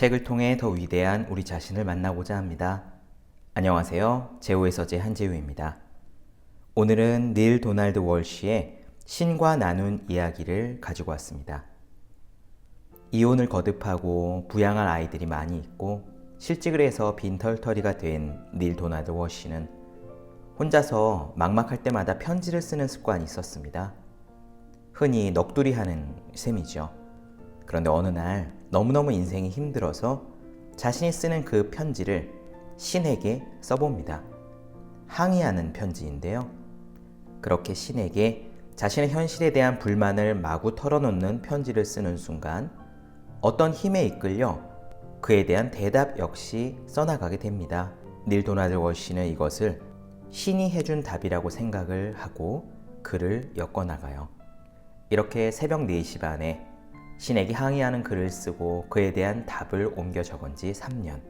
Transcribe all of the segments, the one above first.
책을 통해 더 위대한 우리 자신을 만나고자 합니다. 안녕하세요. 제오의 서재 한재우입니다. 오늘은 닐 도날드 월시의 신과 나눈 이야기를 가지고 왔습니다. 이혼을 거듭하고 부양할 아이들이 많이 있고 실직을 해서 빈털터리가 된 닐 도날드 월시는 혼자서 막막할 때마다 편지를 쓰는 습관이 있었습니다. 흔히 넋두리 하는 셈이죠. 그런데 어느 날 너무너무 인생이 힘들어서 자신이 쓰는 그 편지를 신에게 써봅니다. 항의하는 편지인데요. 그렇게 신에게 자신의 현실에 대한 불만을 마구 털어놓는 편지를 쓰는 순간 어떤 힘에 이끌려 그에 대한 대답 역시 써나가게 됩니다. 닐 도나드 월시는 이것을 신이 해준 답이라고 생각을 하고 글을 엮어나가요. 이렇게 새벽 4시 반에 신에게 항의하는 글을 쓰고 그에 대한 답을 옮겨 적은 지 3년.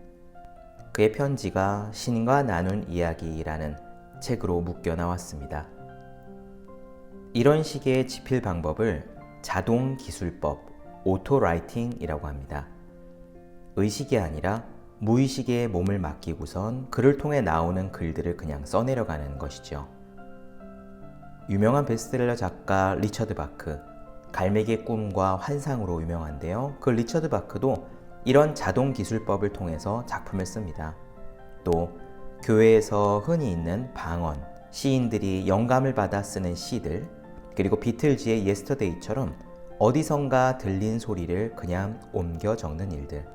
그의 편지가 신과 나눈 이야기라는 책으로 묶여 나왔습니다. 이런 식의 지필 방법을 자동 기술법, 오토라이팅이라고 합니다. 의식이 아니라 무의식에 몸을 맡기고선 글을 통해 나오는 글들을 그냥 써내려가는 것이죠. 유명한 베스트셀러 작가 리처드 바크, 갈매기의 꿈과 환상으로 유명한데요. 그 리처드 바크도 이런 자동 기술법을 통해서 작품을 씁니다. 또 교회에서 흔히 있는 방언, 시인들이 영감을 받아 쓰는 시들, 그리고 비틀즈의 예스터데이처럼 어디선가 들린 소리를 그냥 옮겨 적는 일들.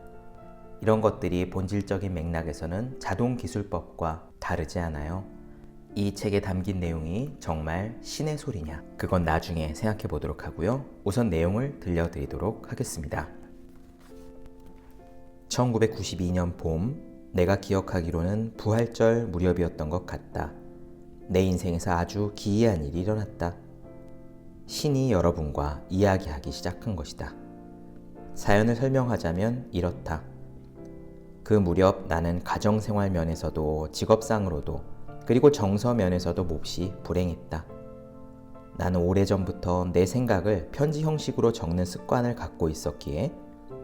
이런 것들이 본질적인 맥락에서는 자동 기술법과 다르지 않아요. 이 책에 담긴 내용이 정말 신의 소리냐? 그건 나중에 생각해 보도록 하고요. 우선 내용을 들려드리도록 하겠습니다. 1992년 봄, 내가 기억하기로는 부활절 무렵이었던 것 같다. 내 인생에서 아주 기이한 일이 일어났다. 신이 여러분과 이야기하기 시작한 것이다. 사연을 설명하자면 이렇다. 그 무렵 나는 가정생활 면에서도 직업상으로도 그리고 정서 면에서도 몹시 불행했다. 나는 오래전부터 내 생각을 편지 형식으로 적는 습관을 갖고 있었기에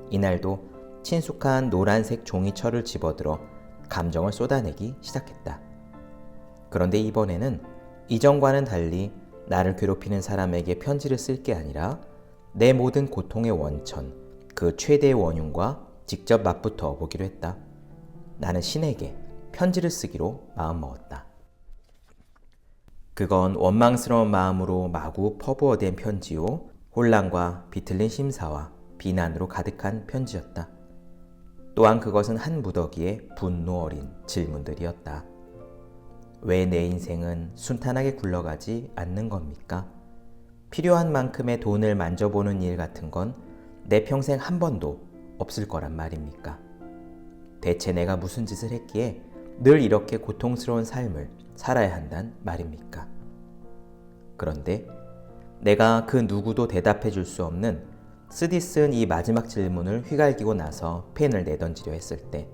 이날도 친숙한 노란색 종이철을 집어들어 감정을 쏟아내기 시작했다. 그런데 이번에는 이전과는 달리 나를 괴롭히는 사람에게 편지를 쓸 게 아니라 내 모든 고통의 원천, 그 최대의 원흉과 직접 맞붙어 보기로 했다. 나는 신에게 편지를 쓰기로 마음먹었다. 그건 원망스러운 마음으로 마구 퍼부어댄 편지요. 혼란과 비틀린 심사와 비난으로 가득한 편지였다. 또한 그것은 한 무더기에 분노 어린 질문들이었다. 왜 내 인생은 순탄하게 굴러가지 않는 겁니까? 필요한 만큼의 돈을 만져보는 일 같은 건 내 평생 한 번도 없을 거란 말입니까? 대체 내가 무슨 짓을 했기에 늘 이렇게 고통스러운 삶을 살아야 한단 말입니까? 그런데 내가 그 누구도 대답해 줄 수 없는 쓰디쓴 이 마지막 질문을 휘갈기고 나서 펜을 내던지려 했을 때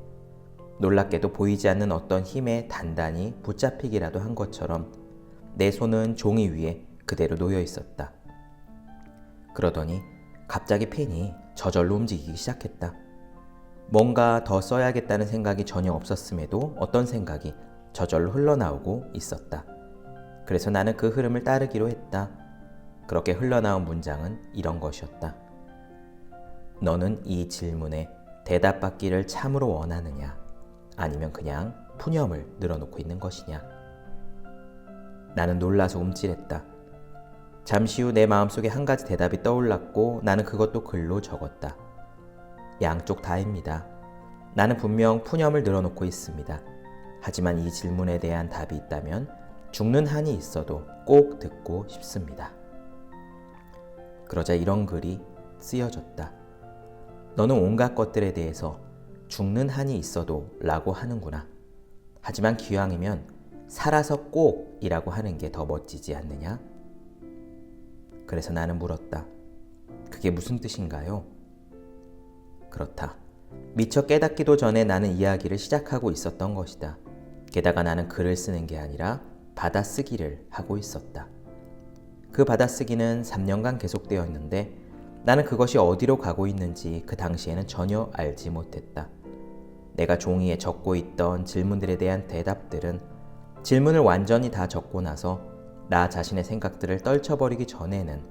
놀랍게도 보이지 않는 어떤 힘에 단단히 붙잡히기라도 한 것처럼 내 손은 종이 위에 그대로 놓여 있었다. 그러더니 갑자기 펜이 저절로 움직이기 시작했다. 뭔가 더 써야겠다는 생각이 전혀 없었음에도 어떤 생각이 저절로 흘러나오고 있었다. 그래서 나는 그 흐름을 따르기로 했다. 그렇게 흘러나온 문장은 이런 것이었다. 너는 이 질문에 대답받기를 참으로 원하느냐? 아니면 그냥 푸념을 늘어놓고 있는 것이냐? 나는 놀라서 움찔했다. 잠시 후 내 마음속에 한 가지 대답이 떠올랐고 나는 그것도 글로 적었다. 양쪽 다입니다. 나는 분명 푸념을 늘어놓고 있습니다. 하지만 이 질문에 대한 답이 있다면 죽는 한이 있어도 꼭 듣고 싶습니다. 그러자 이런 글이 쓰여졌다. 너는 온갖 것들에 대해서 죽는 한이 있어도 라고 하는구나. 하지만 기왕이면 살아서 꼭 이라고 하는 게 더 멋지지 않느냐? 그래서 나는 물었다. 그게 무슨 뜻인가요? 그렇다. 미처 깨닫기도 전에 나는 이야기를 시작하고 있었던 것이다. 게다가 나는 글을 쓰는 게 아니라 받아쓰기를 하고 있었다. 그 받아쓰기는 3년간 계속되었는데 나는 그것이 어디로 가고 있는지 그 당시에는 전혀 알지 못했다. 내가 종이에 적고 있던 질문들에 대한 대답들은 질문을 완전히 다 적고 나서 나 자신의 생각들을 떨쳐버리기 전에는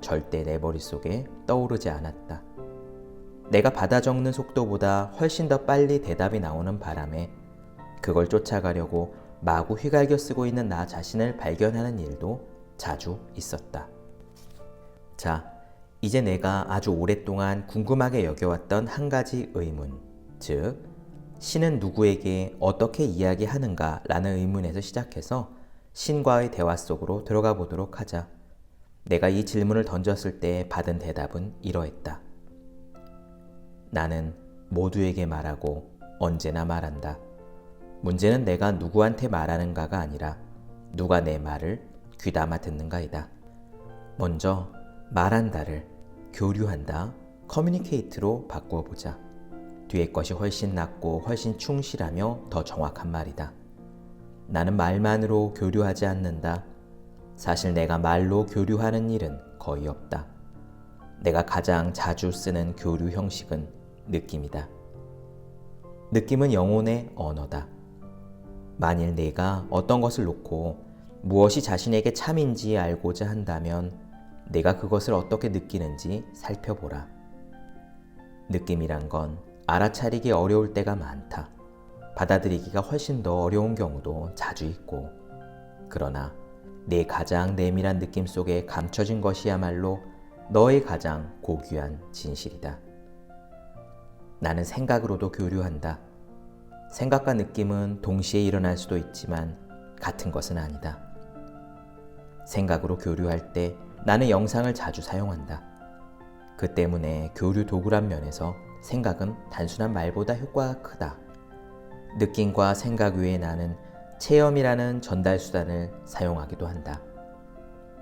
절대 내 머릿속에 떠오르지 않았다. 내가 받아 적는 속도보다 훨씬 더 빨리 대답이 나오는 바람에 그걸 쫓아가려고 마구 휘갈겨 쓰고 있는 나 자신을 발견하는 일도 자주 있었다. 자, 이제 내가 아주 오랫동안 궁금하게 여겨왔던 한 가지 의문, 즉, 신은 누구에게 어떻게 이야기하는가 라는 의문에서 시작해서 신과의 대화 속으로 들어가 보도록 하자. 내가 이 질문을 던졌을 때 받은 대답은 이러했다. 나는 모두에게 말하고 언제나 말한다. 문제는 내가 누구한테 말하는가가 아니라 누가 내 말을 귀담아 듣는가이다. 먼저 말한다를 교류한다, 커뮤니케이트로 바꾸어 보자. 뒤에 것이 훨씬 낫고 훨씬 충실하며 더 정확한 말이다. 나는 말만으로 교류하지 않는다. 사실 내가 말로 교류하는 일은 거의 없다. 내가 가장 자주 쓰는 교류 형식은 느낌이다. 느낌은 영혼의 언어다. 만일 내가 어떤 것을 놓고 무엇이 자신에게 참인지 알고자 한다면 내가 그것을 어떻게 느끼는지 살펴보라. 느낌이란 건 알아차리기 어려울 때가 많다. 받아들이기가 훨씬 더 어려운 경우도 자주 있고. 그러나 내 가장 내밀한 느낌 속에 감춰진 것이야말로 너의 가장 고귀한 진실이다. 나는 생각으로도 교류한다. 생각과 느낌은 동시에 일어날 수도 있지만 같은 것은 아니다. 생각으로 교류할 때 나는 영상을 자주 사용한다. 그 때문에 교류 도구란 면에서 생각은 단순한 말보다 효과가 크다. 느낌과 생각 외에 나는 체험이라는 전달 수단을 사용하기도 한다.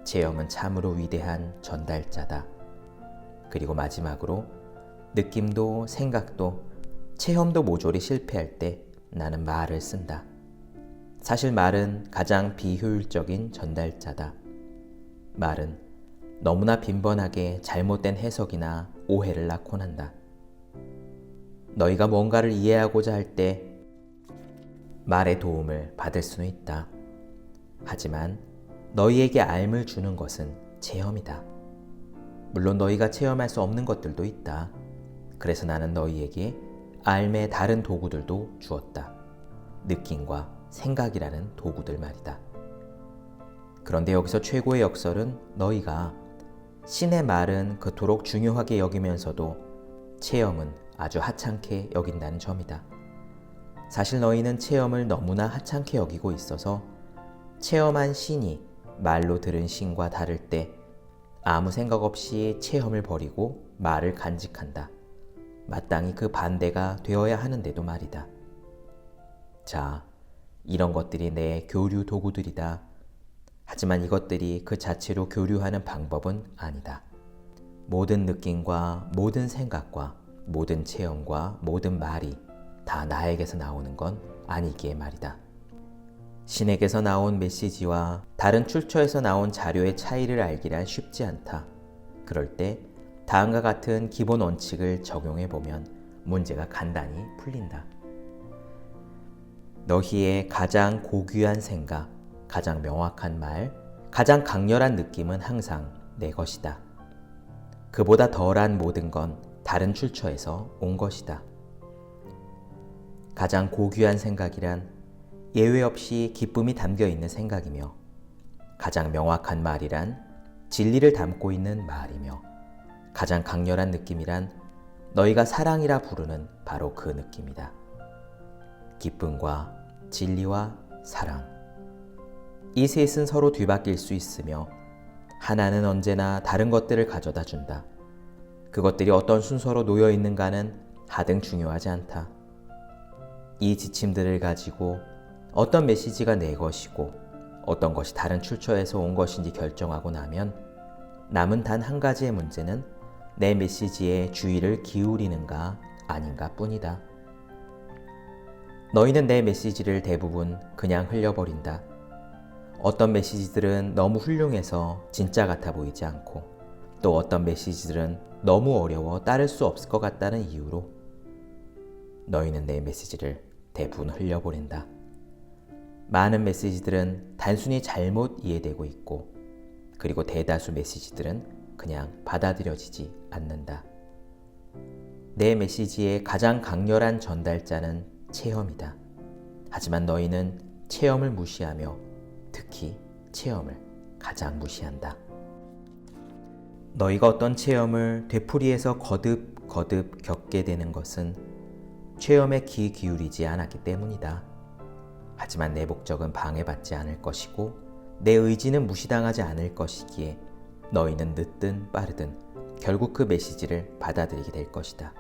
체험은 참으로 위대한 전달자다. 그리고 마지막으로 느낌도 생각도 체험도 모조리 실패할 때 나는 말을 쓴다. 사실 말은 가장 비효율적인 전달자다. 말은 너무나 빈번하게 잘못된 해석이나 오해를 낳곤 한다. 너희가 뭔가를 이해하고자 할 때 말의 도움을 받을 수는 있다. 하지만 너희에게 알을 주는 것은 체험이다. 물론 너희가 체험할 수 없는 것들도 있다. 그래서 나는 너희에게 알의 다른 도구들도 주었다. 느낌과 생각이라는 도구들 말이다. 그런데 여기서 최고의 역설은 너희가 신의 말은 그토록 중요하게 여기면서도 체험은 아주 하찮게 여긴다는 점이다. 사실 너희는 체험을 너무나 하찮게 여기고 있어서 체험한 신이 말로 들은 신과 다를 때 아무 생각 없이 체험을 버리고 말을 간직한다. 마땅히 그 반대가 되어야 하는데도 말이다. 자, 이런 것들이 내 교류 도구들이다. 하지만 이것들이 그 자체로 교류하는 방법은 아니다. 모든 느낌과 모든 생각과 모든 체험과 모든 말이 다 나에게서 나오는 건 아니기에 말이다. 신에게서 나온 메시지와 다른 출처에서 나온 자료의 차이를 알기란 쉽지 않다. 그럴 때 다음과 같은 기본 원칙을 적용해 보면 문제가 간단히 풀린다. 너희의 가장 고귀한 생각, 가장 명확한 말, 가장 강렬한 느낌은 항상 내 것이다. 그보다 덜한 모든 건 다른 출처에서 온 것이다. 가장 고귀한 생각이란 예외 없이 기쁨이 담겨 있는 생각이며 가장 명확한 말이란 진리를 담고 있는 말이며 가장 강렬한 느낌이란 너희가 사랑이라 부르는 바로 그 느낌이다. 기쁨과 진리와 사랑. 이 셋은 서로 뒤바뀔 수 있으며 하나는 언제나 다른 것들을 가져다 준다. 그것들이 어떤 순서로 놓여 있는가는 하등 중요하지 않다. 이 지침들을 가지고 어떤 메시지가 내 것이고 어떤 것이 다른 출처에서 온 것인지 결정하고 나면 남은 단 한 가지의 문제는 내 메시지에 주의를 기울이는가 아닌가 뿐이다. 너희는 내 메시지를 대부분 그냥 흘려버린다. 어떤 메시지들은 너무 훌륭해서 진짜 같아 보이지 않고 또 어떤 메시지들은 너무 어려워 따를 수 없을 것 같다는 이유로 너희는 내 메시지를 대부분 흘려보낸다. 많은 메시지들은 단순히 잘못 이해되고 있고 그리고 대다수 메시지들은 그냥 받아들여지지 않는다. 내 메시지의 가장 강렬한 전달자는 체험이다. 하지만 너희는 체험을 무시하며 특히 체험을 가장 무시한다. 너희가 어떤 체험을 되풀이해서 거듭 거듭 겪게 되는 것은 체험에 귀 기울이지 않았기 때문이다. 하지만 내 목적은 방해받지 않을 것이고 내 의지는 무시당하지 않을 것이기에 너희는 늦든 빠르든 결국 그 메시지를 받아들이게 될 것이다.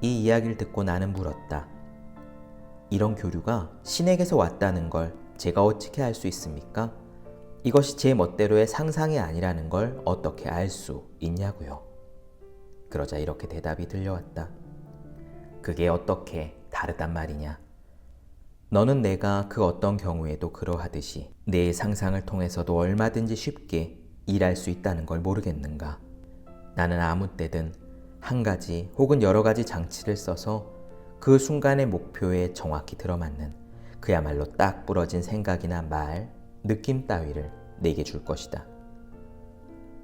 이 이야기를 듣고 나는 물었다. 이런 교류가 신에게서 왔다는 걸 제가 어떻게 알 수 있습니까? 이것이 제 멋대로의 상상이 아니라는 걸 어떻게 알 수 있냐고요. 그러자 이렇게 대답이 들려왔다. 그게 어떻게 다르단 말이냐? 너는 내가 그 어떤 경우에도 그러하듯이 내 상상을 통해서도 얼마든지 쉽게 일할 수 있다는 걸 모르겠는가? 나는 아무 때든 한 가지 혹은 여러 가지 장치를 써서 그 순간의 목표에 정확히 들어맞는 그야말로 딱 부러진 생각이나 말, 느낌 따위를 내게 줄 것이다.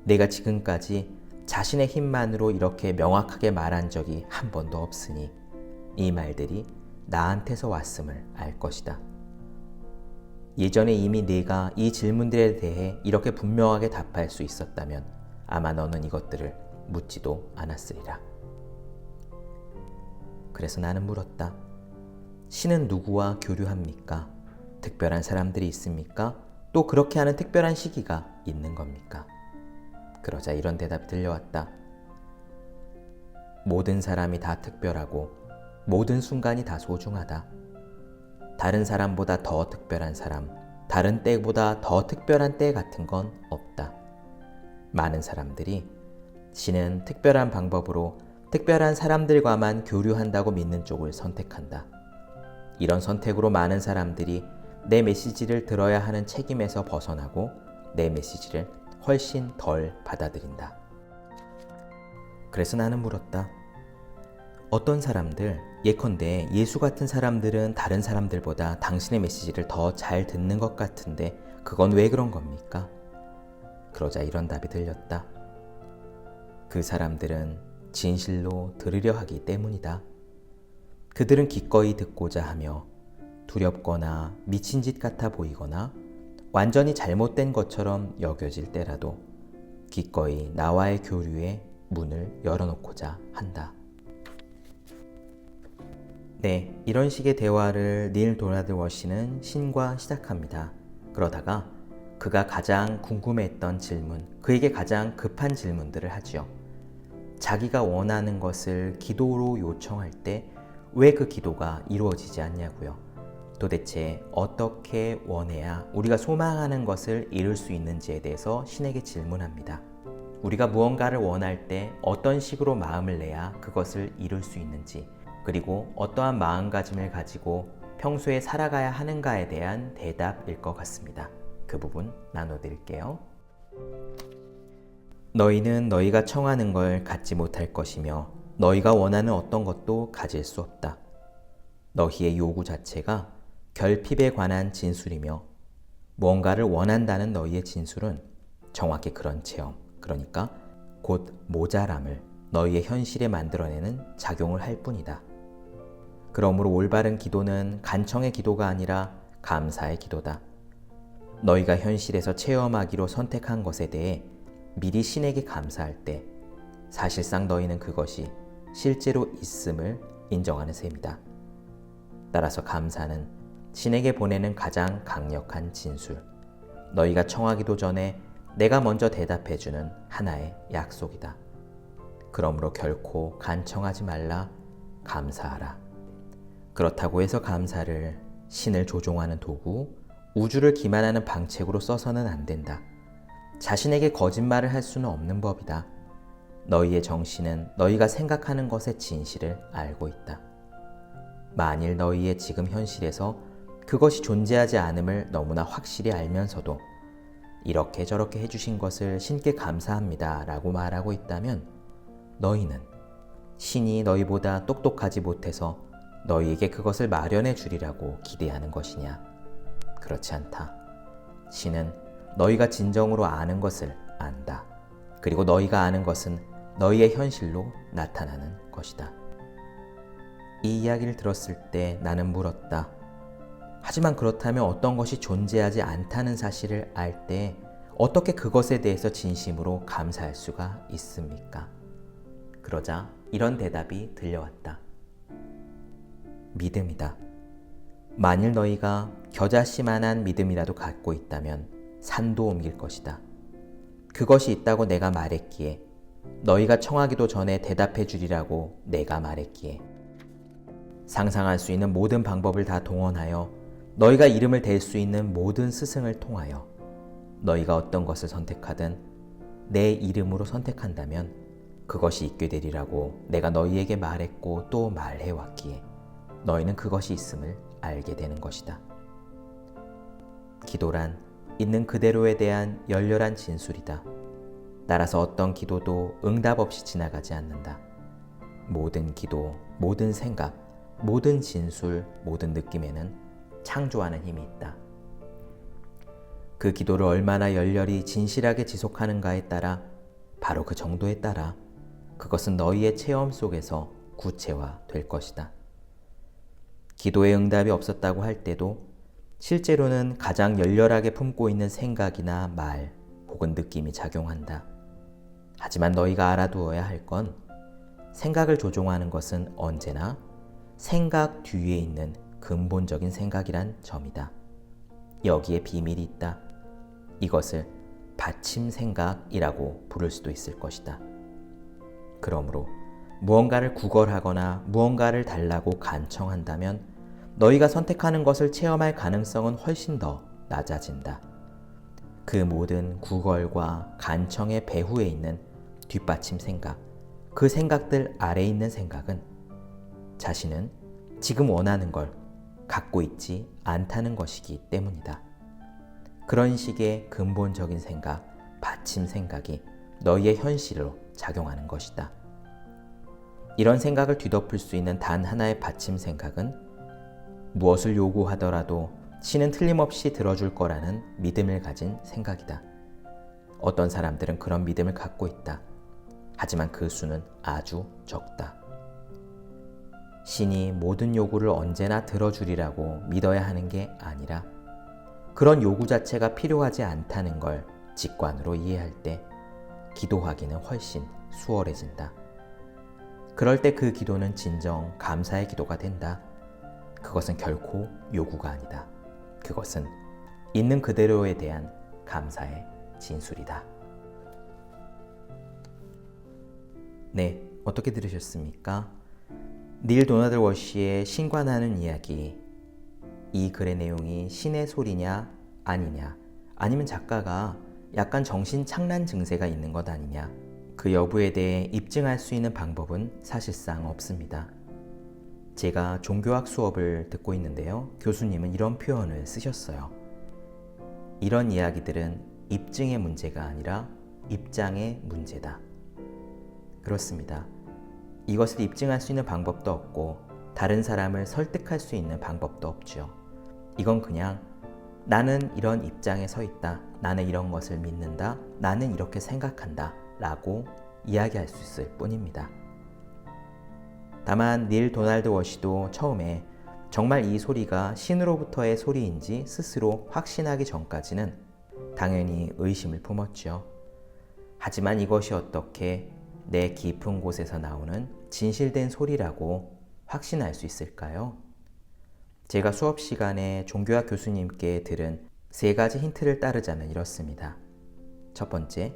내가 지금까지 자신의 힘만으로 이렇게 명확하게 말한 적이 한 번도 없으니 이 말들이 나한테서 왔음을 알 것이다. 예전에 이미 내가 이 질문들에 대해 이렇게 분명하게 답할 수 있었다면 아마 너는 이것들을 묻지도 않았으리라. 그래서 나는 물었다. 신은 누구와 교류합니까? 특별한 사람들이 있습니까? 또 그렇게 하는 특별한 시기가 있는 겁니까? 그러자 이런 대답이 들려왔다. 모든 사람이 다 특별하고 모든 순간이 다 소중하다. 다른 사람보다 더 특별한 사람, 다른 때보다 더 특별한 때 같은 건 없다. 많은 사람들이 신은 특별한 방법으로 특별한 사람들과만 교류한다고 믿는 쪽을 선택한다. 이런 선택으로 많은 사람들이 내 메시지를 들어야 하는 책임에서 벗어나고 내 메시지를 훨씬 덜 받아들인다. 그래서 나는 물었다. 어떤 사람들, 예컨대 예수 같은 사람들은 다른 사람들보다 당신의 메시지를 더 잘 듣는 것 같은데 그건 왜 그런 겁니까? 그러자 이런 답이 들렸다. 그 사람들은 진실로 들으려 하기 때문이다. 그들은 기꺼이 듣고자 하며 두렵거나 미친 짓 같아 보이거나 완전히 잘못된 것처럼 여겨질 때라도 기꺼이 나와의 교류에 문을 열어놓고자 한다. 네, 이런 식의 대화를 닐 도나드 워시는 신과 시작합니다. 그러다가 그가 가장 궁금해했던 질문, 그에게 가장 급한 질문들을 하지요. 자기가 원하는 것을 기도로 요청할 때 왜 그 기도가 이루어지지 않냐고요. 도대체 어떻게 원해야 우리가 소망하는 것을 이룰 수 있는지에 대해서 신에게 질문합니다. 우리가 무언가를 원할 때 어떤 식으로 마음을 내야 그것을 이룰 수 있는지, 그리고 어떠한 마음가짐을 가지고 평소에 살아가야 하는가에 대한 대답일 것 같습니다. 그 부분 나눠드릴게요. 너희는 너희가 청하는 걸 갖지 못할 것이며 너희가 원하는 어떤 것도 가질 수 없다. 너희의 요구 자체가 결핍에 관한 진술이며 무언가를 원한다는 너희의 진술은 정확히 그런 체험, 그러니까 곧 모자람을 너희의 현실에 만들어내는 작용을 할 뿐이다. 그러므로 올바른 기도는 간청의 기도가 아니라 감사의 기도다. 너희가 현실에서 체험하기로 선택한 것에 대해 미리 신에게 감사할 때 사실상 너희는 그것이 실제로 있음을 인정하는 셈이다. 따라서 감사는 신에게 보내는 가장 강력한 진술. 너희가 청하기도 전에 내가 먼저 대답해주는 하나의 약속이다. 그러므로 결코 간청하지 말라, 감사하라. 그렇다고 해서 감사를 신을 조종하는 도구, 우주를 기만하는 방책으로 써서는 안 된다. 자신에게 거짓말을 할 수는 없는 법이다. 너희의 정신은 너희가 생각하는 것의 진실을 알고 있다. 만일 너희의 지금 현실에서 그것이 존재하지 않음을 너무나 확실히 알면서도 이렇게 저렇게 해주신 것을 신께 감사합니다 라고 말하고 있다면 너희는 신이 너희보다 똑똑하지 못해서 너희에게 그것을 마련해 주리라고 기대하는 것이냐? 그렇지 않다. 신은 너희가 진정으로 아는 것을 안다. 그리고 너희가 아는 것은 너희의 현실로 나타나는 것이다. 이 이야기를 들었을 때 나는 물었다. 하지만 그렇다면 어떤 것이 존재하지 않다는 사실을 알 때 어떻게 그것에 대해서 진심으로 감사할 수가 있습니까? 그러자 이런 대답이 들려왔다. 믿음이다. 만일 너희가 겨자씨만한 믿음이라도 갖고 있다면 산도 옮길 것이다. 그것이 있다고 내가 말했기에 너희가 청하기도 전에 대답해 주리라고 내가 말했기에 상상할 수 있는 모든 방법을 다 동원하여 너희가 이름을 댈 수 있는 모든 스승을 통하여 너희가 어떤 것을 선택하든 내 이름으로 선택한다면 그것이 있게 되리라고 내가 너희에게 말했고 또 말해 왔기에 너희는 그것이 있음을 알게 되는 것이다. 기도란 있는 그대로에 대한 열렬한 진술이다. 따라서 어떤 기도도 응답 없이 지나가지 않는다. 모든 기도, 모든 생각, 모든 진술, 모든 느낌에는 창조하는 힘이 있다. 그 기도를 얼마나 열렬히 진실하게 지속하는가에 따라 바로 그 정도에 따라 그것은 너희의 체험 속에서 구체화 될 것이다. 기도의 응답이 없었다고 할 때도 실제로는 가장 열렬하게 품고 있는 생각이나 말 혹은 느낌이 작용한다. 하지만 너희가 알아두어야 할 건 생각을 조종하는 것은 언제나 생각 뒤에 있는 근본적인 생각이란 점이다. 여기에 비밀이 있다. 이것을 받침 생각이라고 부를 수도 있을 것이다. 그러므로 무언가를 구걸하거나 무언가를 달라고 간청한다면 너희가 선택하는 것을 체험할 가능성은 훨씬 더 낮아진다. 그 모든 구걸과 간청의 배후에 있는 뒷받침 생각, 그 생각들 아래 있는 생각은 자신은 지금 원하는 걸 갖고 있지 않다는 것이기 때문이다. 그런 식의 근본적인 생각, 받침 생각이 너희의 현실로 작용하는 것이다. 이런 생각을 뒤덮을 수 있는 단 하나의 받침 생각은 무엇을 요구하더라도 신은 틀림없이 들어줄 거라는 믿음을 가진 생각이다. 어떤 사람들은 그런 믿음을 갖고 있다. 하지만 그 수는 아주 적다. 신이 모든 요구를 언제나 들어주리라고 믿어야 하는 게 아니라 그런 요구 자체가 필요하지 않다는 걸 직관으로 이해할 때 기도하기는 훨씬 수월해진다. 그럴 때 그 기도는 진정 감사의 기도가 된다. 그것은 결코 요구가 아니다. 그것은 있는 그대로에 대한 감사의 진술이다. 네, 어떻게 들으셨습니까? 닐 도나드 워시의 신관하는 이야기. 이 글의 내용이 신의 소리냐 아니냐, 아니면 작가가 약간 정신 착란 증세가 있는 것 아니냐, 그 여부에 대해 입증할 수 있는 방법은 사실상 없습니다. 제가 종교학 수업을 듣고 있는데요. 교수님은 이런 표현을 쓰셨어요. 이런 이야기들은 입증의 문제가 아니라 입장의 문제다. 그렇습니다. 이것을 입증할 수 있는 방법도 없고 다른 사람을 설득할 수 있는 방법도 없죠. 이건 그냥 나는 이런 입장에 서 있다. 나는 이런 것을 믿는다. 나는 이렇게 생각한다. 라고 이야기할 수 있을 뿐입니다. 다만 닐 도날드 워시도 처음에 정말 이 소리가 신으로부터의 소리인지 스스로 확신하기 전까지는 당연히 의심을 품었죠. 하지만 이것이 어떻게 내 깊은 곳에서 나오는 진실된 소리라고 확신할 수 있을까요? 제가 수업 시간에 종교학 교수님께 들은 세 가지 힌트를 따르자면 이렇습니다. 첫 번째,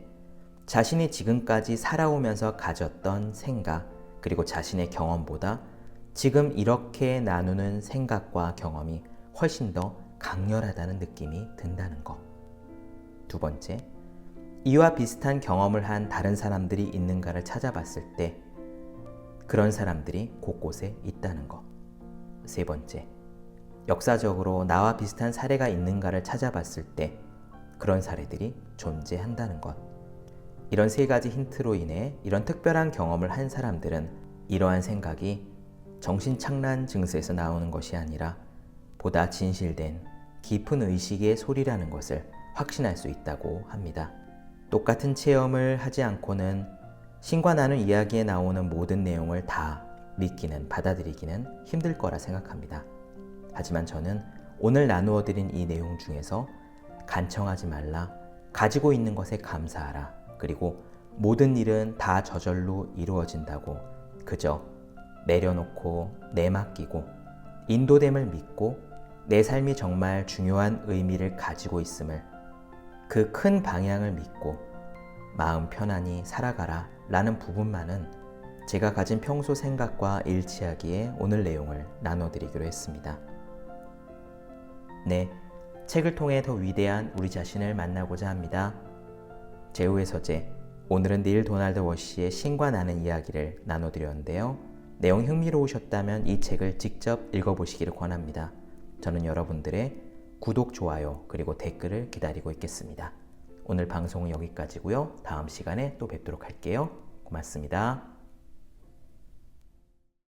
자신이 지금까지 살아오면서 가졌던 생각, 그리고 자신의 경험보다 지금 이렇게 나누는 생각과 경험이 훨씬 더 강렬하다는 느낌이 든다는 것. 두 번째, 이와 비슷한 경험을 한 다른 사람들이 있는가를 찾아봤을 때 그런 사람들이 곳곳에 있다는 것. 세 번째, 역사적으로 나와 비슷한 사례가 있는가를 찾아봤을 때 그런 사례들이 존재한다는 것. 이런 세 가지 힌트로 인해 이런 특별한 경험을 한 사람들은 이러한 생각이 정신착란 증세에서 나오는 것이 아니라 보다 진실된 깊은 의식의 소리라는 것을 확신할 수 있다고 합니다. 똑같은 체험을 하지 않고는 신과 나는 이야기에 나오는 모든 내용을 다 믿기는 받아들이기는 힘들 거라 생각합니다. 하지만 저는 오늘 나누어 드린 이 내용 중에서 간청하지 말라, 가지고 있는 것에 감사하라, 그리고 모든 일은 다 저절로 이루어진다고 그저 내려놓고 내맡기고 인도됨을 믿고 내 삶이 정말 중요한 의미를 가지고 있음을 그 큰 방향을 믿고 마음 편안히 살아가라 라는 부분만은 제가 가진 평소 생각과 일치하기에 오늘 내용을 나눠드리기로 했습니다. 네, 책을 통해 더 위대한 우리 자신을 만나고자 합니다. 제우의 서재, 오늘은 닐 도날드 워시의 신과 나는 이야기를 나눠드렸는데요. 내용 흥미로우셨다면 이 책을 직접 읽어보시기를 권합니다. 저는 여러분들의 구독, 좋아요, 그리고 댓글을 기다리고 있겠습니다. 오늘 방송은 여기까지고요. 다음 시간에 또 뵙도록 할게요. 고맙습니다.